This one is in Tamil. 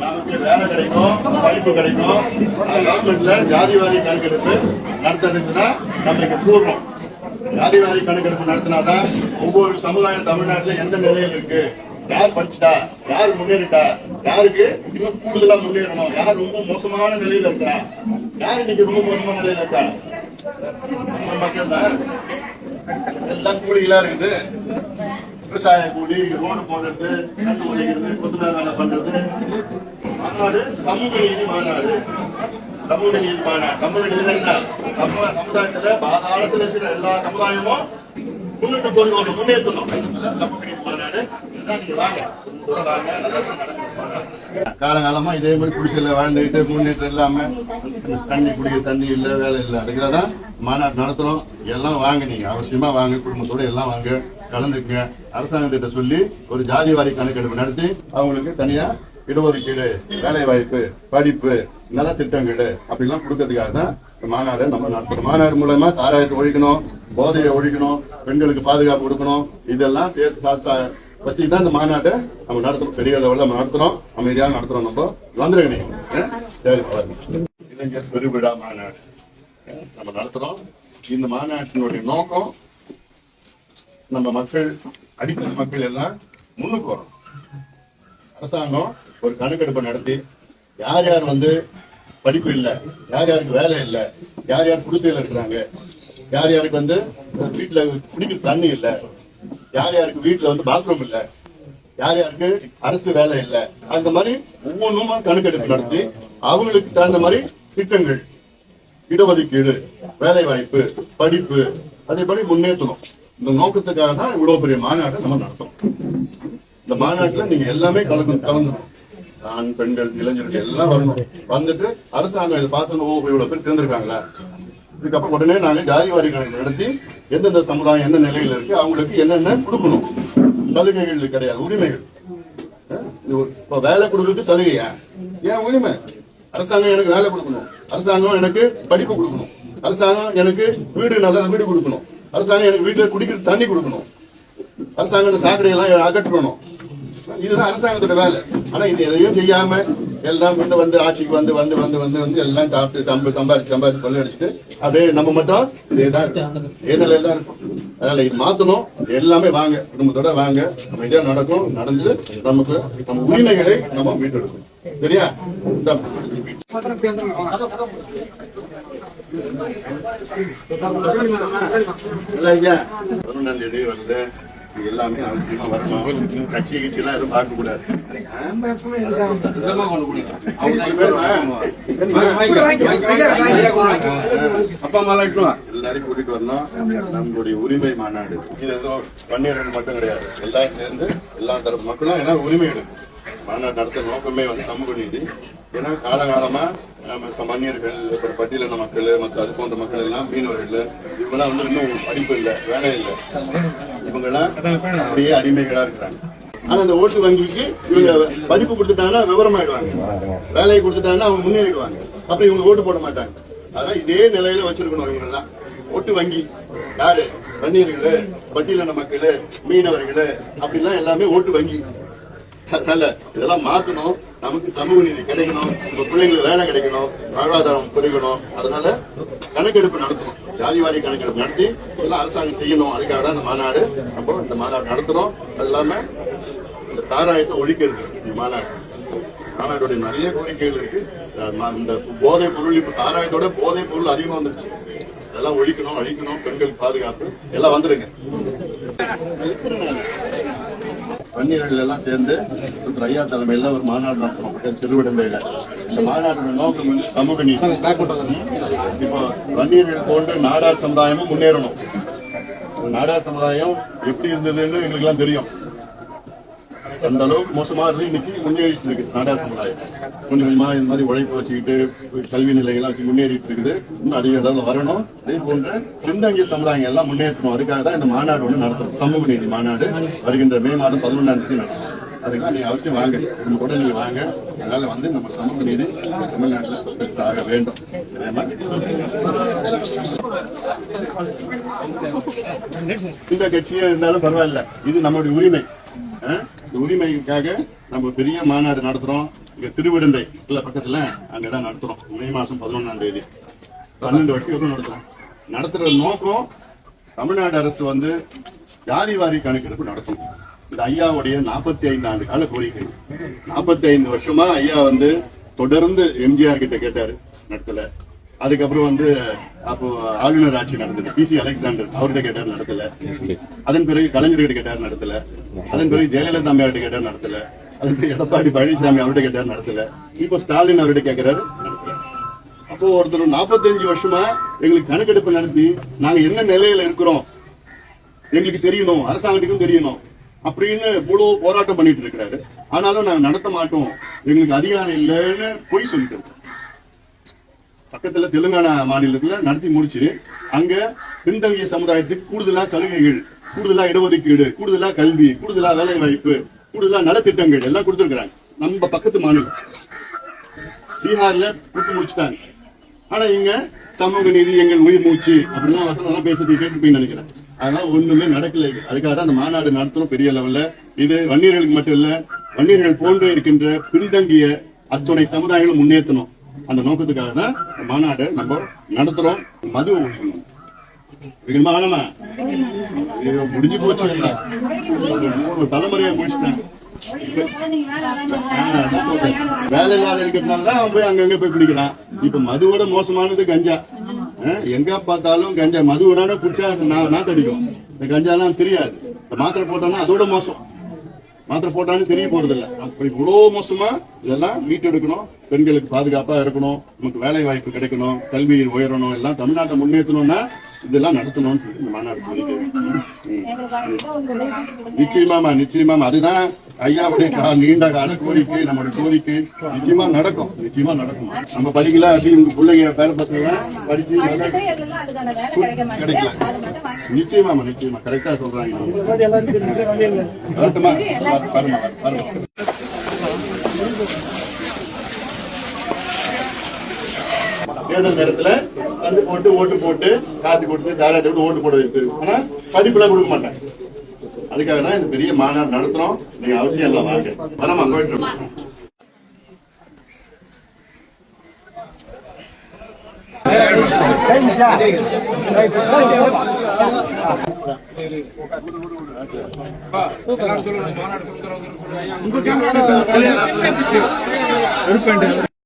நமக்கு வேலை கிடைக்கும் படிப்பு கிடைக்கும். கவர்மெண்ட்ல ஜாதிவாரி கணக்கெடுப்பு நடத்துறதுக்கு தான் நம்மளுக்கு பூர்வம் ஜாதிவாரி கணக்கெடுப்பு நடத்தினாதான் ஒவ்வொரு சமுதாயம் தமிழ்நாட்டுல எந்த நிலையில் இருக்கு? யார் படிச்சுட்டா? யார் முன்னேறிட்டா? யாருக்கு இன்னும் கூடுதலா முன்னேறணும்? யார் ரொம்ப மோசமான நிலையில இருக்கா யார் இன்னைக்கு ரொம்ப மோசமான நிலையில இருக்கா? மக்கள் சார்? எல்லாம் கூலிகளா இருக்குது. விவசாய கூலி ரோடு போடுறது கண்டு முடிக்கிறது கொத்துனா வேலை பண்றது. மாநாடு சமூக நீதி மாநாடு. சமூக நீதி மாநாடு. சமூக நீதி என்ன? சம- சமுதாயத்துல பாதாளத்துல இருக்கிற எல்லா சமுதாயமும் முன்னுக்கு கொண்டு வரணும் முன்னேற்றணும். சமூக நீதி மாநாடு. காலகாலமா இதே மாதிரி குடிசையில வாழ்ந்துகிட்டு முன்னேற்றம் இல்லாம தண்ணி குடிக்க தண்ணி இல்ல வேலை இல்ல. அதுக்குதான் மாநாடு நடத்துறோம். எல்லாம் வாங்க நீங்க. அவசியமா வாங்க. குடும்பத்தோட எல்லாம் வாங்க. கலந்துக்குங்க. அரசாங்கத்திட்ட சொல்லி ஒரு ஜாதி வாரி கணக்கெடுப்பு நடத்தி அவங்களுக்கு தனியா இடஒதுக்கீடு வேலை வாய்ப்பு படிப்பு நலத்திட்டங்கள் அப்படிலாம் கொடுக்கறதுக்காக தான் மாநாடு நம்ம நடத்துறோம். மாநாடு மூலமா சாராயத்தை ஒழிக்கணும் போதையை ஒழிக்கணும் பெண்களுக்கு பாதுகாப்பு கொடுக்கணும். இதெல்லாம் சேர்த்து சா- தான் வச்சுதான் இந்த மாநாட்டை நம்ம நடத்துறோம். பெரிய லெவல்ல நம்ம நடத்துறோம். அமைதியாக நடத்துறோம் நம்ம. வந்துருங்க சரி பாருங்க. இளைஞர் பெருவிழா மாநாடு. நம்ம நடத்துறோம். இந்த மாநாட்டினுடைய நோக்கம் நம்ம மக்கள் அடித்தள மக்கள் எல்லாம் முன்னுக்கு வரும் அரசாங்கம் ஒரு கணக்கெடுப்பு நடத்தி யார் யார் வந்து படிப்பு இல்லை யார் யாருக்கு வேலை இல்ல யார் யார் குடிசையில் இருக்கிறாங்க யார் யாருக்கு வந்து வீட்டில் வீட்டுல குடிக்கிற தண்ணி இல்ல யார் யாருக்கு வீட்டுல வந்து பாத்ரூம் இல்ல? யார் யாருக்கு அரசு வேலை இல்ல? அந்த மாதிரி ஒவ்வொன்றுமா கணக்கெடுப்பு நடத்தி அவங்களுக்கு தகுந்த மாதிரி திட்டங்கள். இடஒதுக்கீடு வேலை வாய்ப்பு படிப்பு அதே மாதிரி முன்னேற்றணும். இந்த நோக்கத்துக்காக தான் இவ்வளவு பெரிய மாநாட்டை நம்ம நடத்தணும். இந்த மாநாட்டுல நீங்க எல்லாமே கலந்து கலந்துடும் ஆண் பெண்கள் இளைஞர்கள் எல்லாம் வரணும். வந்துட்டு அரசாங்கம் இதை பார்த்து ஓ இவ்வளவு பேர் சேர்ந்திருக்காங்களா? இதுக்கப்புறம் உடனே நாங்க ஜாதிவாரி கணக்கு நடத்தி எந்தெந்த சமுதாயம் என்ன நிலையில இருக்கு அவங்களுக்கு என்னென்ன கொடுக்கணும்? சலுகைகள் கிடையாது உரிமைகள். இப்போ இப்ப வேலை கொடுக்கறதுக்கு சலுகையா? ஏன் உரிமை? அரசாங்கம் எனக்கு வேலை கொடுக்கணும். அரசாங்கம் எனக்கு படிப்பு கொடுக்கணும். அரசாங்கம் எனக்கு வீடு நல்ல வீடு கொடுக்கணும். அரசாங்கம் எனக்கு வீட்டுல குடிக்கிற தண்ணி கொடுக்கணும். அரசாங்கம் இந்த சாக்கடை எல்லாம் அகற்றணும். இதுதான் அரசாங்கத்தோட வேலை. ஆனா இது எதையும் செய்யாம எல்லாம் வந்து வந்து ஆட்சிக்கு வந்து வந்து வந்து வந்து வந்து எல்லாம் சாப்பிட்டு சம்ப சம்பாதிச்சு சம்பாதிச்சு கொள்ளடிச்சுட்டு அப்படியே நம்ம மட்டும் இதேதான் இருக்கும். இதே நிலையில தான் இருக்கும். அதனால இது மாத்தணும். எல்லாமே வாங்க. குடும்பத்தோட வாங்க. நம்ம இதே நடக்கும். நடந்து நமக்கு நம்ம உரிமைகளை நம்ம மீட்டெடுக்கணும். சரியா? இதான். இல்ல ஐயா பதினொன்றாம் தேதி வருது இது எல்லாமே அவசியமா வரணும் கட்சி கட்சி எல்லாம் எதுவும் பார்க்க கூடாது அப்பா அம்மா எல்லாரையும் கூட்டிட்டு வரணும் நம்மளுடைய உரிமை மாநாடு இது ஏதோ பன்னீர் மட்டும் கிடையாது எல்லாம் சேர்ந்து எல்லா தரப்பு மக்களும் ஏன்னா உரிமை எடுக்கும் மாநாடு நடத்த நோக்கமே வந்து சமூக நீதி. ஏன்னா காலகாலமா நம்ம மன்னியர்கள் அப்புறம் பட்டியலின மக்கள் மற்ற அது போன்ற மக்கள் எல்லாம் மீனவர்கள் இவங்கெல்லாம் வந்து இன்னும் படிப்பு இல்லை வேலை இல்லை. இவங்க எல்லாம் அப்படியே அடிமைகளா இருக்கிறாங்க. ஆனா அந்த ஓட்டு வங்கிக்கு இவங்க படிப்பு கொடுத்துட்டாங்கன்னா விவரமாயிடுவாங்க. வேலையை கொடுத்துட்டாங்கன்னா அவங்க முன்னேறிடுவாங்க. அப்புறம் இவங்க ஓட்டு போட மாட்டாங்க. அதான் இதே நிலையில வச்சிருக்கணும் இவங்க எல்லாம் ஓட்டு வங்கி யாரு? வன்னியர்கள் பட்டியலின மக்கள் மீனவர்கள் அப்படிலாம் எல்லாமே ஓட்டு வங்கி. அதனால இதெல்லாம் மாத்தணும். நமக்கு சமூக நீதி கிடைக்கணும். நம்ம பிள்ளைங்களுக்கு வேலை கிடைக்கணும். வாழ்வாதாரம் பெருகணும். அதனால கணக்கெடுப்பு நடத்தணும். ஜாதிவாரி கணக்கெடுப்பு நடத்தி இதெல்லாம் அரசாங்கம் செய்யணும். அதுக்காக தான் இந்த மாநாடு நம்ம இந்த மாநாடு நடத்துறோம். அது இல்லாம இந்த சாராயத்தை ஒழிக்கிறது. இந்த மாநாடு. மாநாடுடைய நிறைய கோரிக்கைகள் இருக்கு. இந்த போதை பொருள் இப்ப சாராயத்தோட போதை பொருள் அதிகமா வந்துருச்சு. அதெல்லாம் ஒழிக்கணும் அழிக்கணும் பெண்கள் பாதுகாப்பு. எல்லாம் வந்துருங்க. வன்னியர்கள் எல்லாம் சேர்ந்து ஐயா தலைமையில ஒரு மாநாடு நடத்துறோம் திருவிடந்தையில இந்த மாநாட்டோட நோக்கம் வந்து சமூக நீதி. இப்போ வன்னியர்கள் போன்ற நாடார் சமுதாயமும் முன்னேறணும். நாடார் சமுதாயம் எப்படி இருந்ததுன்னு எங்களுக்கு எல்லாம் தெரியும். அந்த அளவுக்கு மோசமா இருந்து இன்னைக்கு முன்னேறிட்டு இருக்கு நாடா சமுதாயம். கொஞ்சம் கொஞ்சமா இந்த மாதிரி உழைப்பு வச்சுக்கிட்டு கல்வி நிலையெல்லாம் வச்சு முன்னேறிட்டு இருக்குது. இன்னும் அதிக அளவில் வரணும். அதே போன்ற பின்தங்கிய சமுதாயம் எல்லாம் முன்னேற்றணும். அதுக்காக தான் இந்த மாநாடு ஒன்று நடத்துறோம் சமூக நீதி மாநாடு வருகின்ற மே மாதம் பதினொன்றாம் தேதி நடத்தும் அதுக்கெல்லாம் நீங்க அவசியம் வாங்க. நம்ம கூட நீங்க வாங்க. அதனால வந்து நம்ம சமூக நீதி தமிழ்நாட்டில் ஆக வேண்டும். இந்த கட்சியா இருந்தாலும் பரவாயில்ல. இது நம்மளுடைய உரிமை. இந்த உரிமைக்காக நம்ம பெரிய மாநாடு நடத்துறோம். இங்க திருவிடந்தை இல்ல பக்கத்துல? அங்கதான் நடத்துறோம். மே மாசம் பதினொன்னாம் தேதி. பன்னெண்டு வருஷம் நடத்துறோம். நடத்துற நோக்கம் தமிழ்நாடு அரசு வந்து ஜாதி வாரி கணக்கெடுப்பு நடத்தும் இந்த ஐயாவுடைய நாற்பத்தி ஐந்து ஆண்டு கால கோரிக்கை. நாற்பத்தி ஐந்து வருஷமா ஐயா வந்து தொடர்ந்து எம்ஜிஆர் கிட்ட கேட்டாரு நடத்தல. அதுக்கப்புறம் வந்து அப்போ ஆளுநர் ஆட்சி நடந்தது. பி சி அலெக்சாண்டர் அவர்கிட்ட கேட்டார் நடத்தல. அதன் பிறகு கலைஞர்கிட்ட கேட்டார் நடத்தல. அதன் பிறகு ஜெயலலிதா அம்மையார்கிட்ட கேட்டார் நடத்தல. அதன் பிறகு எடப்பாடி பழனிசாமி அவர்கிட்ட கேட்டார் நடத்தல. இப்போ ஸ்டாலின் அவர்கிட்ட கேட்கிறாரு அப்போ ஒருத்தர் 45 வருஷமா எங்களுக்கு கணக்கெடுப்பு நடத்தி நாங்க என்ன நிலையில இருக்கிறோம்? எங்களுக்கு தெரியணும் அரசாங்கத்துக்கும் தெரியணும் அப்படின்னு இவ்வளவு போராட்டம் பண்ணிட்டு இருக்கிறாரு. ஆனாலும் நாங்க நடத்த மாட்டோம். எங்களுக்கு அதிகாரம் இல்லைன்னு பொய் சொல்லிட்டு இருக்கோம் பக்கத்துல தெலுங்கானா மாநிலத்துல நடத்தி முடிச்சு அங்க பின்தங்கிய சமுதாயத்துக்கு கூடுதலா சலுகைகள் கூடுதலா இடஒதுக்கீடு கூடுதலா கல்வி கூடுதலா வேலை வாய்ப்பு கூடுதலா நலத்திட்டங்கள் எல்லாம் கொடுத்திருக்கிறாங்க. நம்ம பக்கத்து மாநிலம். பீகார்ல கொடுத்து முடிச்சுட்டாங்க. ஆனா இங்க சமூக நீதி எங்கள் உயிர் மூச்சு அப்படின்னா வசனம் எல்லாம் கேட்டு கேட்டுப்பீங்கன்னு நினைக்கிறேன். அதெல்லாம் ஒண்ணுமே நடக்கல அதுக்காக தான் அந்த மாநாடு நடத்தணும் பெரிய லெவல்ல இது வன்னியர்களுக்கு மட்டும் இல்ல வன்னியர்கள் போன்று இருக்கின்ற பின்தங்கிய அத்துணை சமுதாயங்களும் முன்னேற்றணும். அந்த நோக்கத்துக்காக தான் மாநாடு நம்ம நடத்துறோம். மது ஒழிக்கணும். முடிஞ்சு போச்சு மூணு தலைமுறையா முடிச்சுட்டேன் வேலை இல்லாத இருக்கிறதுனால தான் அவன் போய் அங்கங்க போய் குடிக்கிறான். இப்ப மதுவோட மோசமானது கஞ்சா. எங்க பார்த்தாலும் கஞ்சா. மதுவோட குடிச்சா அது நா- நாத்தடிக்கும். இந்த கஞ்சாலாம் தெரியாது. இந்த மாத்திரை போட்டோம்னா அதோட மோசம். மாத்திரை போட்டாலும் தெரிய போறது இல்லை அப்படி இவ்வளவு மோசமா இதெல்லாம் மீட்டெடுக்கணும் பெண்களுக்கு பாதுகாப்பா இருக்கணும். நமக்கு வேலை வாய்ப்பு கிடைக்கணும். கல்வியில் உயரணும். எல்லாம் தமிழ்நாட்டை முன்னேற்றணும்னா இதெல்லாம் நடத்தணும்னு சொல்லி இந்த மாநாடு கோரிக்கை ம். நிச்சயமாமா நிச்சயமாமா அதுதான் ஐயாவுடைய நீண்ட கால கோரிக்கை நம்மளுடைய கோரிக்கை. நிச்சயமா நடக்கும். நிச்சயமா நடக்கும். நம்ம படிக்கல அப்படி உங்க பிள்ளைங்க பேர பசங்க படிச்சு கிடைக்கல. நிச்சயமாமா நிச்சயமா கரெக்டா சொல்றாங்க வரட்டுமா? பாருங்க பாருங்க தேர்தல் நேரத்துல வந்து போட்டு ஓட்டு போட்டு காசு கொடுத்து சாராயத்தை விட்டு ஓட்டு போட வைத்து ஆனா படிப்புலாம் கொடுக்க மாட்டாங்க அதுக்காக தான் இந்த பெரிய மாநாடு நடத்துறோம். நீங்க அவசியம் எல்லாம் வாங்க. வரமா போயிட்டு மாநாடு